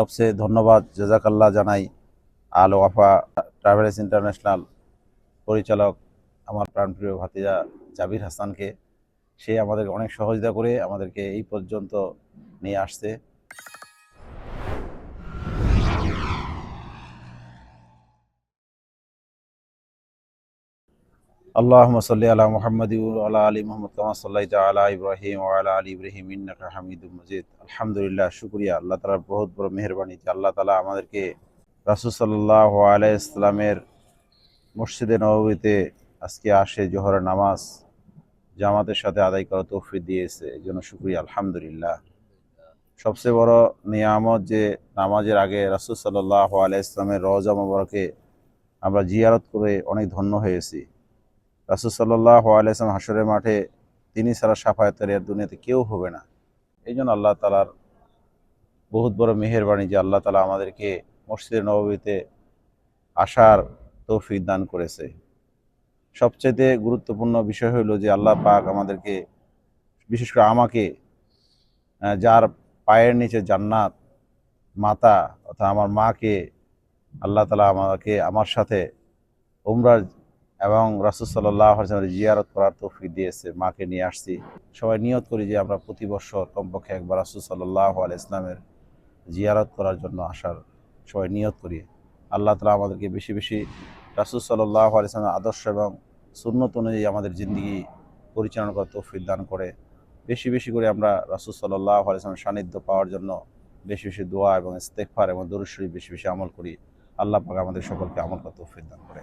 সবচেয়ে ধন্যবাদ, জাজাকাল্লাহ জানাই আল ওয়াফা ট্রাভেলস ইন্টারন্যাশনাল পরিচালক আমার প্রাণপ্রিয় ভাতিজা জাবির হাসানকে। সে আমাদেরকে অনেক সহযোগিতা করে আমাদেরকে এই পর্যন্ত নিয়ে আসছে। আল্লাহ সাল্লি আলা মোহাম্মদ আলা আলী মোহাম্মদ কামা সাল্লাই আলা ইব্রাহিম আলা আলী ইব্রাহিম ইন্নাকা হামিদুল মজিদ। আলহামদুলিল্লাহ, শুক্রিয়া। আল্লাহ তালার বহুত বড় মেহরবানি যে আল্লাহ তালা আমাদেরকে রাসুল সাল্লাহ আলাই মসজিদে নবীতে আজকে আসে জোহর নামাজ, জামাতের সাথে আদায় করা তৌফি দিয়েছে, এই জন্য শুক্রিয়া। আলহামদুলিল্লাহ। সবচেয়ে বড় নিয়ামত যে নামাজের আগে রাসুল সাল্লাহ আলাই ইসলামের রজা মোবারকে আমরা জিয়ারত করে অনেক ধন্য হয়েছি। রাসুল সাল্লাহ আলাইসলাম হাসরের মাঠে তিনি ছাড়া সাফায়তের এর দুনিয়াতে কেউ হবে না। এই জন্য আল্লাহ তালার বহুত বড় মেহেরবাণী যে আল্লাহ তালা আমাদেরকে মসজিদে নববীতে আসার তৌফিক দান করেছে। সবচেয়ে গুরুত্বপূর্ণ বিষয় হলো যে আল্লাহ পাক আমাদেরকে, বিশেষ করে আমাকে যার পায়ের নিচে জান্নাত, মাতা অর্থাৎ আমার মাকে, আল্লাহ তালা আমাকে, আমার সাথে উমরার এবং রাসুল সাল্লাহ জিয়ারত করার তৌফিক দিয়েছে, মাকে নিয়ে আসছি। সবাই নিয়ত করি যে আমরা প্রতি বছর কমপক্ষে একবার রাসুল সাল্লাহ আল ইসলামের জিয়ারত করার জন্য আসার সবাই নিয়ত করি। আল্লাহ তালা আমাদেরকে বেশি বেশি রাসুল সাল্লাহ আল ইসলামের আদর্শ এবং সুন্নত অনুযায়ী আমাদের জিন্দগি পরিচালনা করার তৌফিক দান করে, বেশি বেশি করে আমরা রাসুল সাল্লাহ আল ইসলামের সান্নিধ্য পাওয়ার জন্য বেশি বেশি দোয়া এবং ইস্তেকফার এবং দরুশ্বরী বেশি বেশি আমল করি। আল্লাহ পাক আমাদের সকলকে আমল করার তৌফিক দান করে।